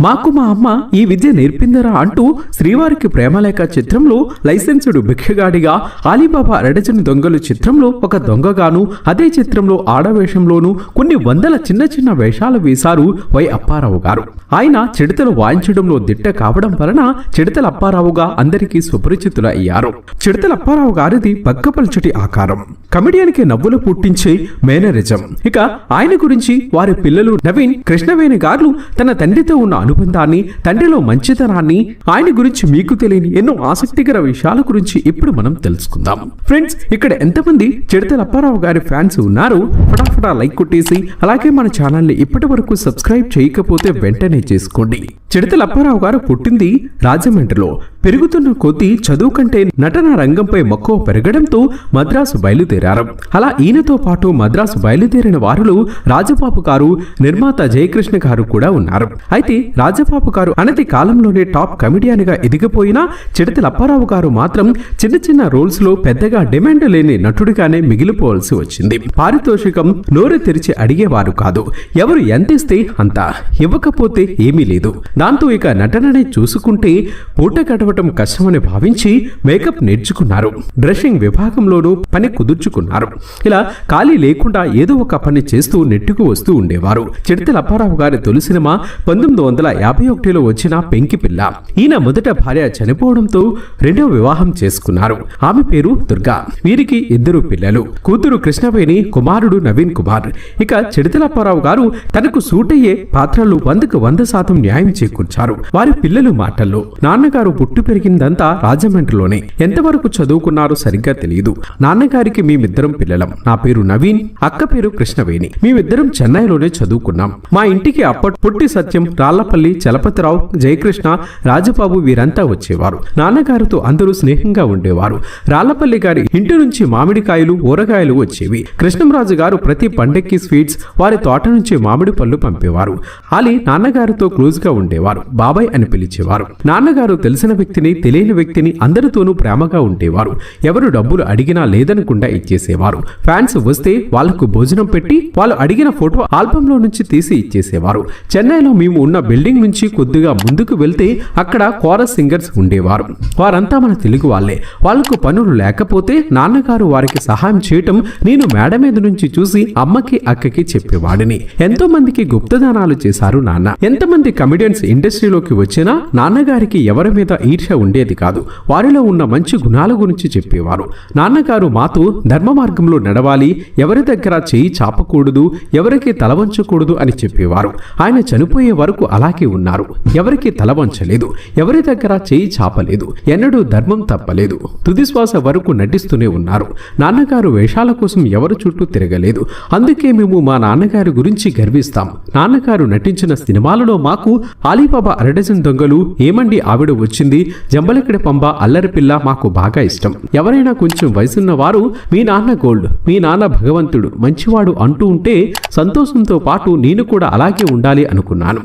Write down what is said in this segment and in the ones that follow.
మాకు మా అమ్మ ఈ విద్య నేర్పిందరా అంటూ శ్రీవారికి ప్రేమలేఖ చిత్రంలో లైసెన్సుడు భిక్షగాడిగా ఆలీబాబా రెడచని దొంగలు చిత్రంలో ఒక దొంగగాను అదే చిత్రంలో ఆడవేషంలోనూ కొన్ని వందల చిన్న చిన్న వేషాలు వేశారు వై అప్పారావు గారు. ఆయన చిడతలు వాయించడంలో దిట్ట కావడం వలన చిడతల అప్పారావుగా అందరికీ సుపరిచితులు అయ్యారు. చిడతల అప్పారావు గారిది పక్కపల్చటి ఆకారం. కమెడియన్కి నవ్వులు పుట్టించే మేనరిజం. ఇక ఆయన గురించి వారి పిల్లలు నవీన్ కృష్ణవేణి గారు తన తండ్రితో ఉన్న అనుబంధాన్ని తండ్రిలో మంచితనాన్ని ఆయన గురించి మీకు తెలియని ఎన్నో ఆసక్తికర విషయాల గురించి ఇప్పుడు మనం తెలుసుకుందాం. ఫ్రెండ్స్ ఇక్కడ ఎంతమంది చిడతల అప్పారావు గారి ఫ్యాన్స్ ఉన్నారు? ఫటాఫటా లైక్ కొట్టేసి అలాగే మన ఛానల్ని ఇప్పటి వరకు సబ్స్క్రైబ్ చేయకపోతే వెంటనే చేసుకోండి. చిడతల అప్పారావు గారు పుట్టింది రాజమండ్రిలో. పెరుగుతున్న కొద్దీ చదువు కంటే నటన రంగంపై మక్కువ పెరగడంతో మద్రాసు బయలుదేరారు. అలా ఈయనతో పాటు మద్రాసు బయలుదేరిన వారిలో రాజబాబు గారు నిర్మాత జయకృష్ణ గారు కూడా ఉన్నారు. అయితే రాజబాబు గారు అనతి కాలంలోనే టాప్ కమెడియన్గా ఎదిగిపోయినా చిడతల అప్పారావు గారు మాత్రం చిన్న చిన్న రోల్స్లో పెద్దగా డిమాండ్ లేని నటుడిగానే మిగిలిపోవాల్సి వచ్చింది. పారితోషికం నోరు తెరిచి అడిగేవారు కాదు. ఎవరు ఎంతిస్తే అంత. ఇవ్వకపోతే ఏమీ లేదు. దాంతో ఇక నటననే చూసుకుంటే పూట గడవటం కష్టమని భావించి మేకప్ నేర్చుకున్నారు. డ్రెస్సింగ్ విభాగంలోనూ పని కుదుర్చుకున్నారు. ఇలా ఖాళీ లేకుండా ఏదో ఒక పని చేస్తూ నెట్టుకు వస్తూ ఉండేవారు. చిడతల అప్పారావు గారి తొలి సినిమా పంతొమ్మిది వందల యాభై ఒకటిలో వచ్చిన పెంకి పిల్ల. ఈయన మొదట భార్య చనిపోవడంతో రెండవ వివాహం చేసుకున్నారు. ఆమె పేరు దుర్గా. వీరికి ఇద్దరు పిల్లలు. కూతురు కృష్ణవేణి కుమారుడు నవీన్ కుమార్. ఇక చిడతల గారు తనకు సూట్ అయ్యే పాత్రలు వందకు వంద శాతం న్యాయం చేకూర్చారు. వారి పిల్లలు మాటల్లో నాన్నగారు పుట్టు పెరిగిందంతా రాజమండ్రిలోనే. ఎంతవరకు చదువుకున్నారో సరిగ్గా తెలియదు. నాన్నగారికి మేమిద్దరం పిల్లలం. నా పేరు నవీన్ అక్క పేరు కృష్ణవేణి. మేమిద్దరం చెన్నైలోనే చదువుకున్నాం. మా ఇంటికి అప్పటి పుట్టి సత్యం రాళ్ళపల్లి చలపతిరావు జయకృష్ణ రాజబాబు వీరంతా వచ్చేవారు. నాన్నగారితో అందరూ స్నేహంగా ఉండేవారు. రాళ్ళపల్లి గారి ఇంటి నుంచి మామిడికాయలు ఊరగాయలు వచ్చేవి. కృష్ణంరాజు గారు ప్రతి పండక్కి స్వీట్స్ వారి తోట నుంచి మామిడి పళ్ళు పంపేవారు. అలీ నాన్నగారితో క్లోజ్గా ఉండేవారు. బాబాయ్ అని పిలిచేవారు. నాన్నగారు తెలిసిన వ్యక్తిని తెలియని వ్యక్తిని అందరితోనూ ప్రేమగా ఉండేవారు. ఎవరు డబ్బులు అడిగినా లేదనకుండా ఇచ్చేసేవారు. ఫ్యాన్స్ వస్తే వాళ్ళకు భోజనం పెట్టి వాళ్ళు అడిగిన ఫోటో ఆల్బంలో లో నుంచి తీసి ఇచ్చేసేవారు. చెన్నైలో మేము ఉన్న బిల్డింగ్ నుంచి కొద్దిగా ముందుకు వెళ్తే అక్కడ కోరస్ సింగర్స్ ఉండేవారు. వారంతా మన తెలుగు వాళ్ళే. వాళ్ళకు పనులు లేకపోతే నాన్నగారు వారికి సహాయం చేయటం నేను మేడ మీద నుంచి చూసి అమ్మకి అక్కకి చెప్పేవాడిని. ఎంతో మందికి గుప్తదానాలు చేశారు నాన్న. ఎంతమంది కమెడియన్స్ ఇండస్ట్రీలోకి వచ్చినా నాన్నగారికి ఎవరి మీద ఈర్ష్య ఉండేది కాదు. వారిలో ఉన్న మంచి గుణాల గురించి చెప్పేవారు. నాన్నగారు మాతో ధర్మ మార్గంలో నడవాలి ఎవరి దగ్గర చేయి చాపకూడదు ఎవరికి తల వంచకూడదు అని చెప్పేవారు. ఆయన చనిపోయే వరకు అలా తాకి ఉన్నారు. ఎవరికి తల వంచలేదు. ఎవరి దగ్గర చేయి చాపలేదు. ఎన్నడూ ధర్మం తప్పలేదు. తుదిశ్వాస వరకు నటిస్తూనే ఉన్నారు. నాన్నగారు వేషాల కోసం ఎవరు చుట్టూ తిరగలేదు. అందుకే మేము మా నాన్నగారి గురించి గర్విస్తాం. నాన్నగారు నటించిన సినిమాలలో మాకు ఆలీబాబా అరడజన్ దొంగలు ఏమండి ఆవిడ వచ్చింది? జంబలకిడ పంబ అల్లరి పిల్ల మాకు బాగా ఇష్టం. ఎవరైనా కొంచెం వయసున్న వారు మీ నాన్న గోల్డ్ మీ నాన్న భగవంతుడు మంచివాడు అంటూ ఉంటే సంతోషంతో పాటు నేను కూడా అలాగే ఉండాలి అనుకున్నాను.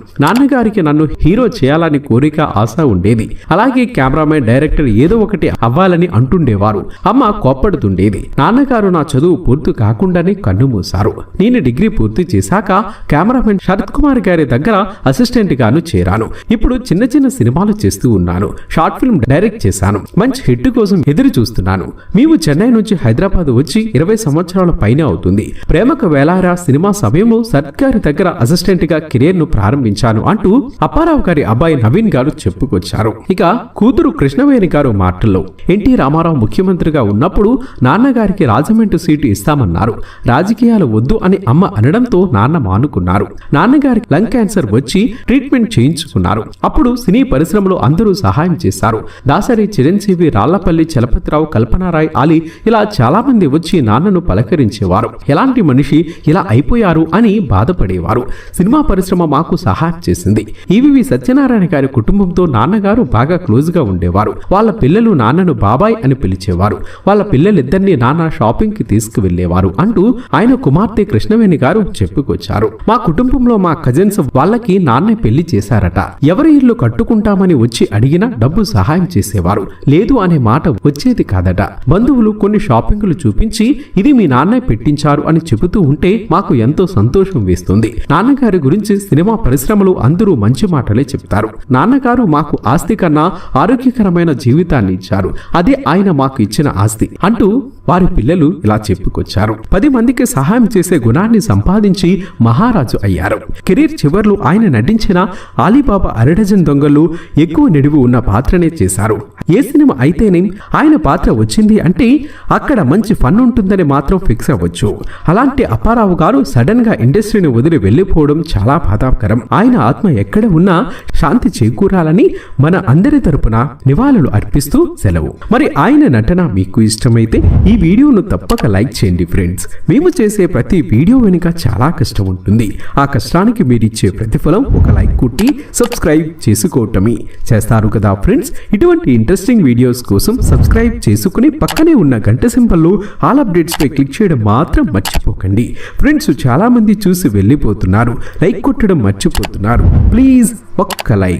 గారికి నన్ను హీరో చేయాలని కోరిక ఆశ ఉండేది. అలాగే కెమెరామెన్ డైరెక్టర్ ఏదో ఒకటి అవ్వాలని అంటుండేవారు. అమ్మ కోప్పడుతుండేది. నాన్నగారు నా చదువు పూర్తి కాకుండానే కన్నుమూశారు నేను డిగ్రీ పూర్తి చేశాక కెమెరామెన్ శరత్ కుమార్ గారి దగ్గర అసిస్టెంట్ గాను చేరాను. ఇప్పుడు చిన్న చిన్న సినిమాలు చేస్తూ ఉన్నాను. షార్ట్ ఫిల్మ్ డైరెక్ట్ చేశాను. మంచి హిట్ కోసం ఎదురు చూస్తున్నాను. మేము చెన్నై నుంచి హైదరాబాద్ వచ్చి ఇరవై సంవత్సరాల పైన అవుతుంది. ప్రేమకు వేలారా సినిమా సమయంలో సర్త్ గారి దగ్గర అసిస్టెంట్గా కెరీర్ను ప్రారంభించాను అంటూ అప్పారావు గారి అబ్బాయి నవీన్ గారు చెప్పుకొచ్చారు. ఇక కూతురు కృష్ణవేణి గారు మాటల్లో ఎన్టీ రామారావు ముఖ్యమంత్రిగా ఉన్నప్పుడు నాన్నగారికి రాజమండ్రి సీటు ఇస్తామన్నారు. రాజకీయాలు వద్దు అని అమ్మ అనడంతో నాన్న మానుకున్నారు. నాన్నగారికి లంగ్ క్యాన్సర్ వచ్చి ట్రీట్మెంట్ చేయించుకున్నారు. అప్పుడు సినీ పరిశ్రమలో అందరూ సహాయం చేశారు. దాసరి చిరంజీవి రాళ్ళపల్లి చలపతిరావు కల్పనారాయ్ అలీ ఇలా చాలా మంది వచ్చి నాన్నను పలకరించేవారు. ఎలాంటి మనిషి ఇలా అయిపోయారు అని బాధపడేవారు. సినిమా పరిశ్రమ మాకు సహాయం చేసింది. ఈవివి సత్యనారాయణ గారి కుటుంబంతో నాన్నగారు బాగా క్లోజ్గా ఉండేవారు. వాళ్ళ పిల్లలు నాన్నను బాబాయ్ అని పిలిచేవారు. వాళ్ళ పిల్లలిద్దరినీ నాన్న షాపింగ్కి తీసుకువెళ్ళేవారు అంటూ ఆయన కుమార్తె కృష్ణవేణి గారు చెప్పుకొచ్చారు. మా కుటుంబంలో మా కజిన్స్ వాళ్ళకి నాన్న పెళ్ళి చేశారట. ఎవరి ఇల్లు కట్టుకుంటామని వచ్చి అడిగినా డబ్బు సహాయం చేసేవారు. లేదు అనే మాట వచ్చేది కాదట. బంధువులు కొన్ని షాపింగ్లు చూపించి ఇది మీ నాన్న పెట్టించారు అని చెబుతూ ఉంటే మాకు ఎంతో సంతోషం వేస్తుంది. నాన్నగారి గురించి సినిమా పరిశ్రమలు అందరూ మంచి మాటలే చెప్తారు. నాన్నగారు మాకు ఆస్తి కన్నా ఆరోగ్యకరమైన జీవితాన్ని ఇచ్చారు. అదే ఆయన మాకు ఇచ్చిన ఆస్తి అంటూ వారి పిల్లలు ఇలా చెప్పుకొచ్చారు. పది మందికి సహాయం చేసే గుణాన్ని సంపాదించి మహారాజు అయ్యారు. కెరీర్ చివర్లో ఆయన నటించిన ఆలీబాబా అరడజన్ దొంగలు ఎక్కువ నిడివి ఉన్న పాత్రనే చేశారు. ఏ సినిమా అయితేనే ఆయన పాత్ర వచ్చింది అంటే అక్కడ మంచి ఫన్ ఉంటుందని మాత్రం ఫిక్స్ అవ్వచ్చు. అలాంటి అప్పారావు గారు సడన్గా ఇండస్ట్రీని వదిలి వెళ్ళిపోవడం చాలా బాధాకరం. ఆయన ఆత్మ ఎక్కడ ఉన్నా శాంతి చేకూరాలని మన అందరి తరపున నివాళులు అర్పిస్తూ సెలవు. మరి ఆయన నటన మీకు ఇష్టమైతే ఈ వీడియోను తప్పక లైక్ చేయండి ఫ్రెండ్స్. మేము చేసే ప్రతి వీడియో వెనుక చాలా కష్టం ఉంటుంది. ఆ కష్టానికి మీరిచ్చే ప్రతిఫలం ఒక లైక్ కుట్టి సబ్స్క్రైబ్ చేసుకోవటమే చేస్తారు కదా ఫ్రెండ్స్. ఇటువంటి ఇంట్రెస్టింగ్ వీడియోస్ కోసం సబ్స్క్రైబ్ చేసుకుని పక్కనే ఉన్న గంట సింబల్లో ఆల్ అప్డేట్స్ పై క్లిక్ చేయడం మాత్రం మర్చిపోకండి. ఫ్రెండ్స్ చాలా మంది చూసి వెళ్ళిపోతున్నారు. లైక్ కొట్టడం మర్చిపోతున్నారు. please buck a like.